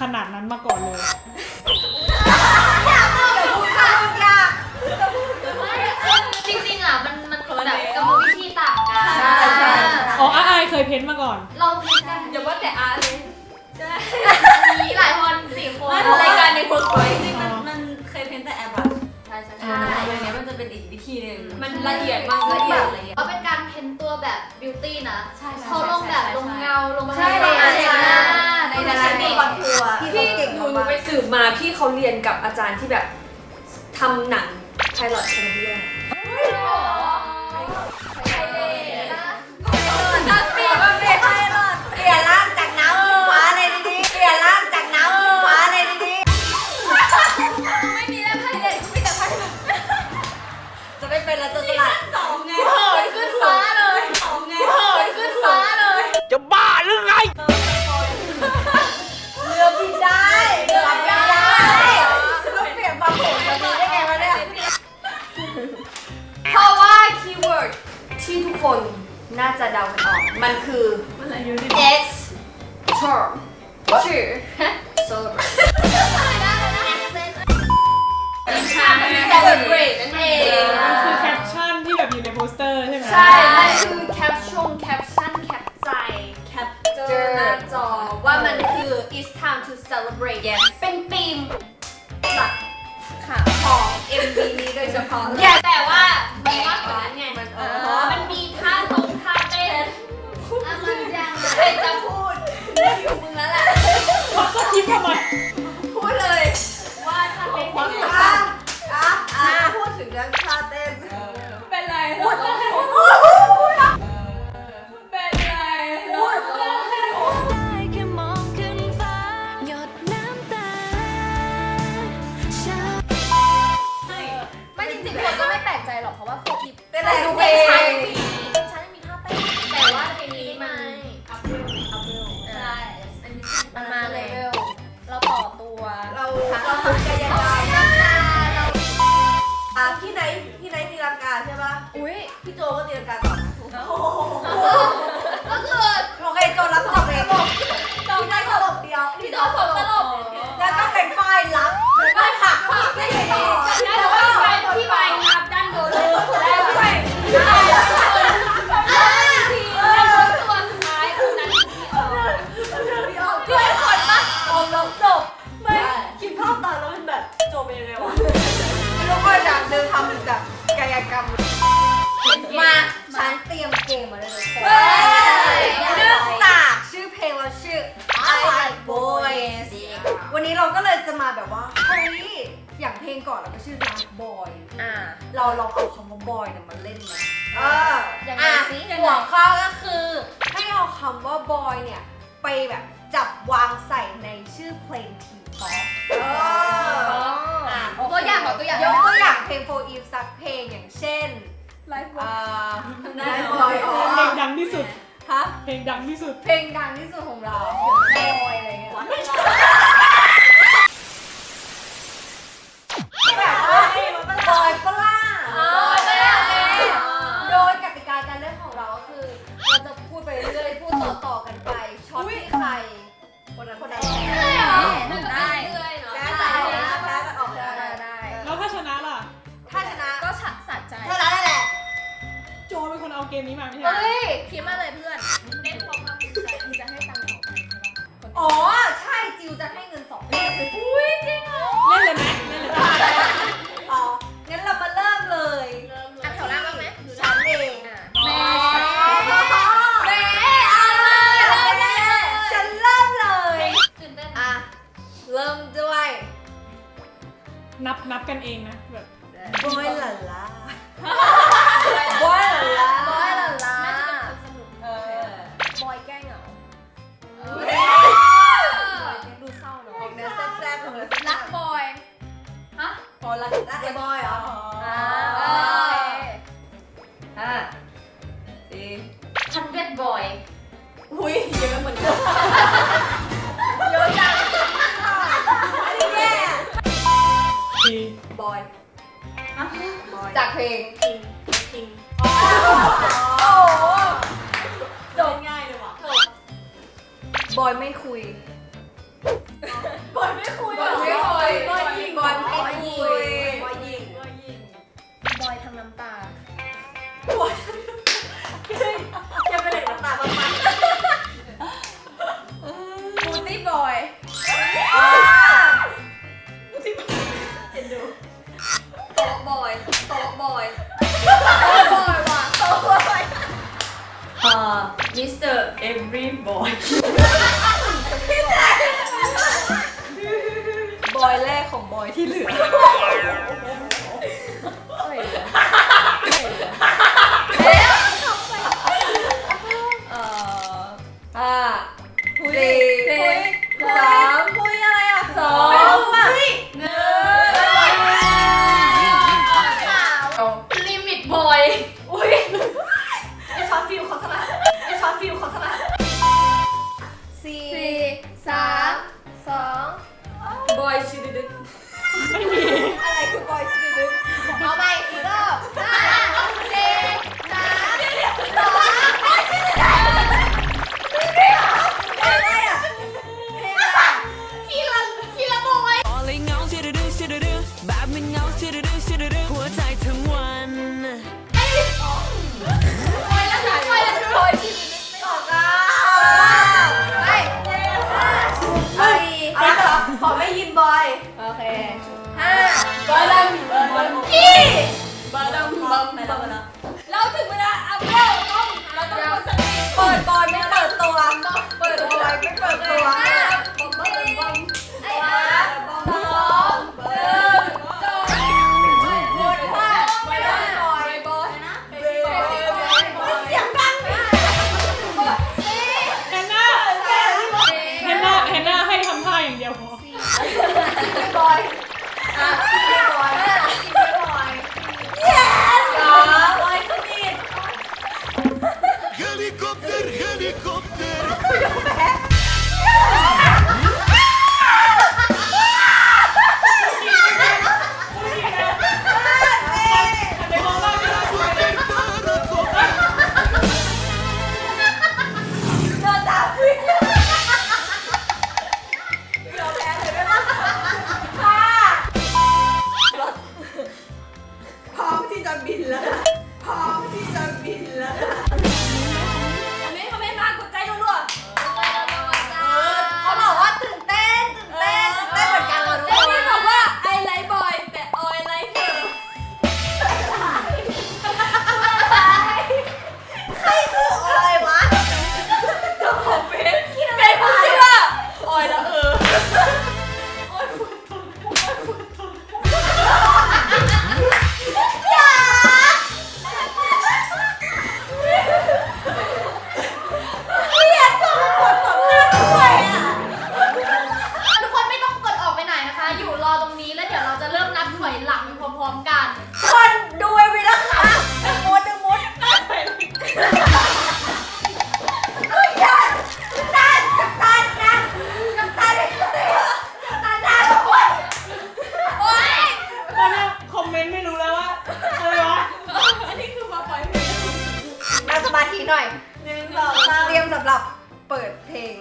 ขนาดนั้นมาก่อนเลย จริงๆอะมันมันแบบกรรมวิธีต่างกันใช่ใช่ อ๋ออาอายเคยเพ้นท์มาก่อน เราเพียงกันอย่าว่าแต่อาร์ตเลยมีหลายคนสี่คนไม่รายการในเวิร์กพอยจริงๆมันมันเคยเพ้นแต่แอร์บัสใช่ใช่ใช่ใช่อย่างเงี้ยมันจะเป็นอีกวิธีหนึ่งมันละเอียดมากละละเอีเอียยดดละเอียดเพราะเป็นการเพ้นตัวแบบบิวตี้นะใช่ใช่เขาลงแบบลงเงาลงใช่ในใช่ในใช่หน้าในในในนั้นมีนี้คอนทัวร์ที่พี่เขาเก่งหนูมากไปสืบมาพี่เขาเรียนกับอาจารย์ที่แบบทำหนังไพลอตแคนเดียเปลี่ยนร่างจากน้ำเป็นฟ้าเลยทีนี้เปลี่ยนร่างจากน้ำเป็นฟ้าเลยทีนี้ไม่มีแล้วไพ่เด็กมีแต่ไพ่หนุ่มจะไม่เป็นแล้วจะสลัดสองไง ที่ทุกคนน่าจะเดากันออก มันคือ X term ชื่อ celebrate celebrate นั่นเองมันคือแคปชั่นที่แบบอยู่ในโปสเตอร์ใช่ไหมใช่ มันคือแคปชั่นแคปชั่นแคปใจ capture หน้าจอว่ามันคือ it's time to celebrate yes เป็นธีมหลักค่ะของ MV นี้โดยเฉพาะเลยแต่ว่ามันมากกว่านั้น อะมันยังใครจะพูดอยู่มึงแล้วแหละเขาก็คิดทำไมพูดเลยว่าท่าเต้นยังไงอะอะอะพูดถึงเรื่องท่าเต้นเป็นไรพูดเป็นไรพูดได้แค่มองขึ้นฟ้าหยดน้ำตาฉันไม่จริงๆคนก็ไม่แปลกใจหรอกเพราะว่าโฟอีฟเต้นอะไรดูเพเป็นลชั้นง อุ้ยพี่โจ วันนี้เราก็เลยจะมาแบบว่าเฮ้ยอย่างเพลงก่อนเราก็ชื่อ Love Boy อ่า เราลองเอาคำว่า boy เนี่ยมาเล่นไหมเออยังไงอะสิหัวข้อก็คือให้เอาคำว่า boy เนี่ยไปแบบจับวางใส่ในชื่อเพลงทีป๊อปเอออะตัวอย่างของตัวอย่าง ยกตัวอย่างเพลง for Eve สักเพลงอย่างเช่น Life อ่าได้ได้บบออยยอ๋อเพลงดังที่สุด ฮะ เพลงดังที่สุด เพลงดังที่สุดของเราได้บอยอะไรเงี้ย Bye. เริ่มด้วยนับนับกันเองนะแบบบอยหล่าล่าบอยหล่าล่าบอยหล่ะล่ะเออบอยแกล้งเหงาดูเศร้าเนาะออกแนวแซ่บๆเลยรักบอยฮะพอรักรักไอ้บอยเหรออ่าห้าสี่ฮันเดบอยอุ้ยเยอะเหมือนกัน จากเพลงคิงคิงโอ้โหจบง่ายเลยว่ะบอยไม่คุย ถอยหลังไปพร้อมๆกัน คนดูเอวีแล้วค่ะดึงมดดึงมดกูยอดน้ำตาลน้ำตาลนะน้ำตาลน้ำตาลน้ำตาลน้ำตาลโอ๊ยโอ๊ยตอนเนี้ยคอมเมนต์ไม่รู้แล้วว่าอะไรวะอันนี้คือมาปล่อยเพลงเอาสมาธิหน่อยหนึ่งสองสามเตรียมสำหรับเปิดเพลง